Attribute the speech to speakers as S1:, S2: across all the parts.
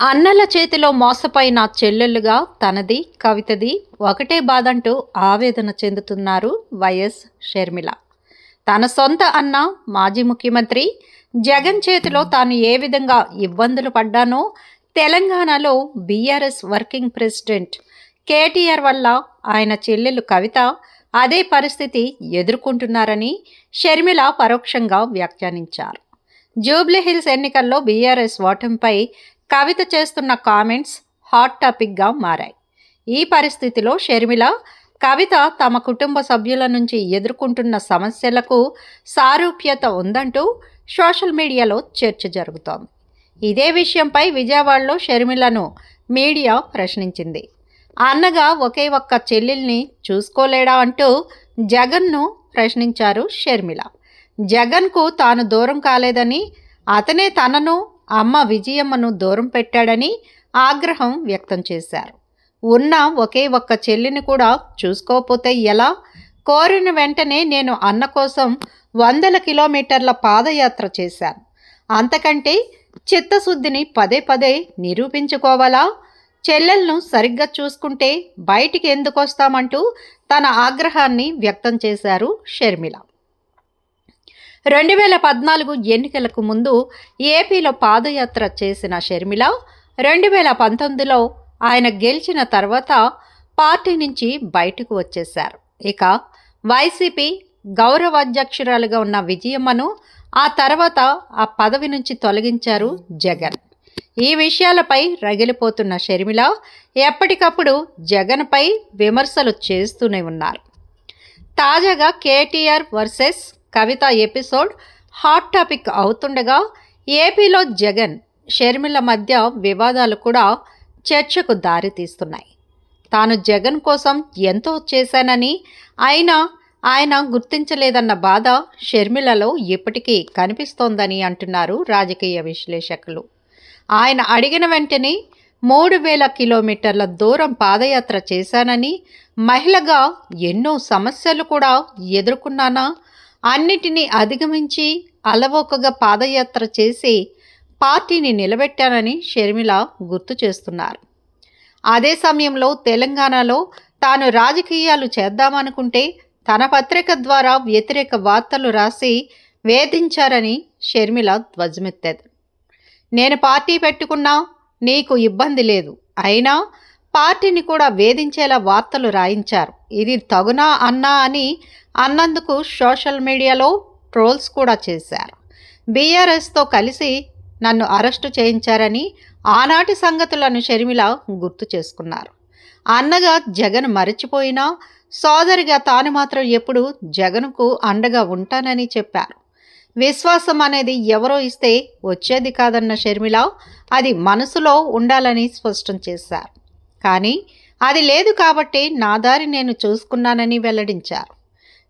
S1: అన్నల చేతిలో మోసపోయిన చెల్లెలుగా తనది కవితది ఒకటే బాధంటూ ఆవేదన చెందుతున్నారు వైఎస్ షర్మిల. తన సొంత అన్న మాజీ ముఖ్యమంత్రి జగన్ చేతిలో తాను ఏ విధంగా ఇబ్బందులు పడ్డానో తెలంగాణలో బీఆర్ఎస్ వర్కింగ్ ప్రెసిడెంట్ కేటీఆర్ వల్ల ఆయన చెల్లెలు కవిత అదే పరిస్థితి ఎదుర్కొంటున్నారని షర్మిల పరోక్షంగా వ్యాఖ్యానించారు. జూబ్లీహిల్స్ ఎన్నికల్లో బీఆర్ఎస్ ఓటమిపై కవిత చేస్తున్న కామెంట్స్ హాట్ టాపిక్గా మారాయి. ఈ పరిస్థితిలో షర్మిల కవిత తమ కుటుంబ సభ్యుల నుంచి ఎదుర్కొంటున్న సమస్యలకు సారూప్యత ఉందంటూ సోషల్ మీడియాలో చర్చ జరుగుతోంది. ఇదే విషయంపై విజయవాడలో షర్మిలను మీడియా ప్రశ్నించింది. అన్నగా ఒకే ఒక్క చెల్లెల్ని చూసుకోలేడా అంటూ జగన్ను ప్రశ్నించారు షర్మిల. జగన్కు తాను దూరం కాలేదని అతనే తనను అమ్మ విజయమ్మను దూరం పెట్టాడని ఆగ్రహం వ్యక్తం చేశారు. ఉన్న ఒకే ఒక్క చెల్లిని కూడా చూసుకోకపోతే ఎలా? కోరిన వెంటనే నేను అన్న కోసం వందల కిలోమీటర్ల పాదయాత్ర చేశాను. అంతకంటే చిత్తశుద్ధిని పదే పదే నిరూపించుకోవాలా? చెల్లెలను సరిగ్గా చూసుకుంటే బయటికి ఎందుకు వస్తామంటూ తన ఆగ్రహాన్ని వ్యక్తం చేశారు షర్మిల. రెండు వేల పద్నాలుగు ఎన్నికలకు ముందు ఏపీలో పాదయాత్ర చేసిన షర్మిల రెండు వేల పంతొమ్మిదిలో ఆయన గెలిచిన తర్వాత పార్టీ నుంచి బయటకు వచ్చేశారు. ఇక వైసీపీ గౌరవాధ్యక్షురాలుగా ఉన్న విజయమ్మను ఆ తర్వాత ఆ పదవి నుంచి తొలగించారు జగన్. ఈ విషయాలపై రగిలిపోతున్న షర్మిల ఎప్పటికప్పుడు జగన్పై విమర్శలు చేస్తూనే ఉన్నారు. తాజాగా KTR versus Kavitha episode hot topic అవుతుండగా ఏపీలో జగన్ షర్మిల మధ్య వివాదాలు కూడా చర్చకు దారితీస్తున్నాయి తాను జగన్ కోసం ఎంతో చేశానని అయినా ఆయన గుర్తించలేదన్న బాధ షర్మిలలో ఇప్పటికీ కనిపిస్తోందని అంటున్నారు రాజకీయ విశ్లేషకులు. ఆయన అడిగిన వెంటనే మూడు వేల కిలోమీటర్ల దూరం పాదయాత్ర చేశానని మహిళగా ఎన్నో సమస్యలు కూడా ఎదుర్కొన్నానా? అన్నిటినీ అధిగమించి అలవోకగా పాదయాత్ర చేసి పార్టీని నిలబెట్టానని షర్మిల గుర్తు చేస్తున్నారు. అదే సమయంలో తెలంగాణలో తాను రాజకీయాలు చేద్దామనుకుంటే తన పత్రిక ద్వారా వ్యతిరేక వార్తలు రాసి వేధించారని షర్మిల ధ్వజమెత్తారు నేను పార్టీ పెట్టుకున్నా నీకు ఇబ్బంది లేదు. అయినా పార్టీని కూడా వేధించేలా వార్తలు రాయించారు. ఇది తగునా అన్నా అని అన్నందుకు సోషల్ మీడియాలో ట్రోల్స్ కూడా చేశారు. బీఆర్ఎస్తో కలిసి నన్ను అరెస్టు చేయించారని ఆనాటి సంగతులను షర్మిల గుర్తు చేసుకున్నారు. అన్నగా జగన్ మరచిపోయినా సోదరిగా తాను మాత్రం ఎప్పుడు జగన్కు అండగా ఉంటానని చెప్పారు. విశ్వాసం అనేది ఎవరో ఇస్తే వచ్చేది కాదన్న షర్మిల అది మనసులో ఉండాలని స్పష్టం చేశారు. కానీ అది లేదు కాబట్టి నా దారి నేను చూసుకున్నానని వెల్లడించారు.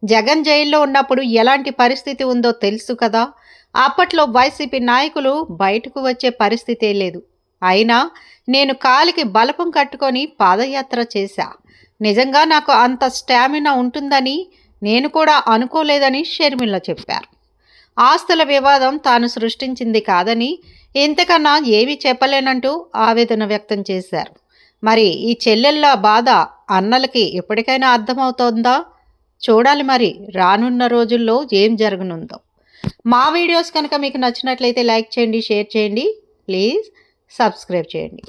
S1: జగన్ జైల్లో ఉన్నప్పుడు ఎలాంటి పరిస్థితి ఉందో తెలుసు కదా. అప్పట్లో వైసీపీ నాయకులు బయటకు వచ్చే పరిస్థితే లేదు. అయినా నేను కాలికి బలపం కట్టుకొని పాదయాత్ర చేశా. నిజంగా నాకు అంత స్టామినా ఉంటుందని నేను కూడా అనుకోలేదని షర్మిల చెప్పారు. ఆస్తుల వివాదం తాను సృష్టించింది కాదని ఇంతకన్నా ఏమీ చెప్పలేనంటూ ఆవేదన వ్యక్తం చేశారు. మరి ఈ చెల్లెళ్ళ బాధ అన్నలకి ఎప్పటికైనా అర్థమవుతోందా? చూడాలి మరి రానున్న రోజుల్లో ఏం జరగనుందో. మా వీడియోస్ కనుక మీకు నచ్చినట్లయితే లైక్ చేయండి షేర్ చేయండి ప్లీజ్ సబ్స్క్రైబ్ చేయండి.